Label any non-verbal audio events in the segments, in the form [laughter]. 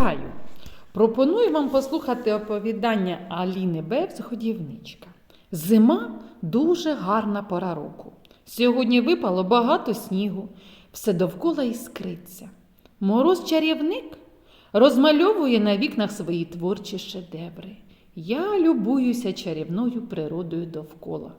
Вітаю! Пропоную вам послухати оповідання Аліни Бевс «Годівничка». Зима дуже гарна пора року. Сьогодні випало багато снігу, все довкола іскриться. Мороз чарівник розмальовує на вікнах свої творчі шедеври. Я любуюся чарівною природою довкола.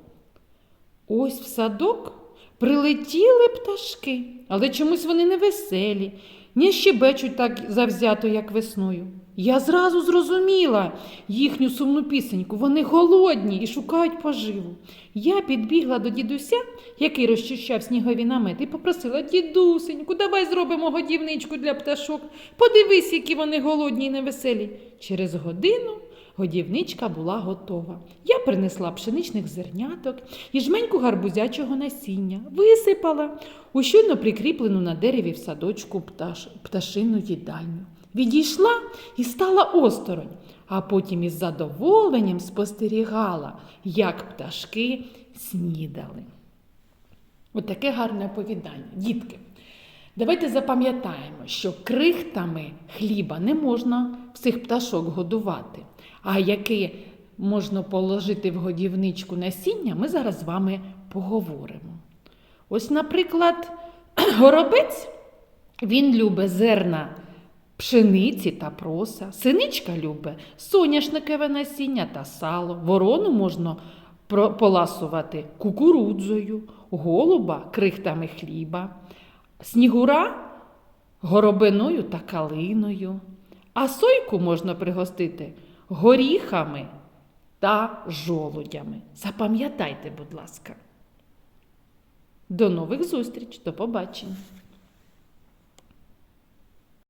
Ось в садок прилетіли пташки, але чомусь вони не веселі, не щебечуть так завзято, як весною. Я зразу зрозуміла їхню сумну пісеньку. Вони голодні і шукають поживу. Я підбігла до дідуся, який розчищав снігові намети, і попросила дідусеньку, давай зробимо годівничку для пташок. Подивись, які вони голодні і невеселі. Через годину годівничка була готова. Принесла пшеничних зерняток і жменьку гарбузячого насіння, висипала у щойно прикріплену на дереві в садочку пташ... пташину їдальню. Відійшла і стала осторонь, а потім із задоволенням спостерігала, як пташки снідали. Отаке гарне оповідання. Дітки, давайте запам'ятаємо, що крихтами хліба не можна всіх пташок годувати, а яке можна положити в годівничку насіння, ми зараз з вами поговоримо. Ось, наприклад, [clears throat] горобець він любить зерна пшениці та проса, синичка любить соняшникове насіння та сало, ворону можна поласувати кукурудзою, голуба крихтами хліба, снігура горобиною та калиною, а сойку можна пригостити горіхами та жолудями. Запам'ятайте, будь ласка. До нових зустріч, до побачення!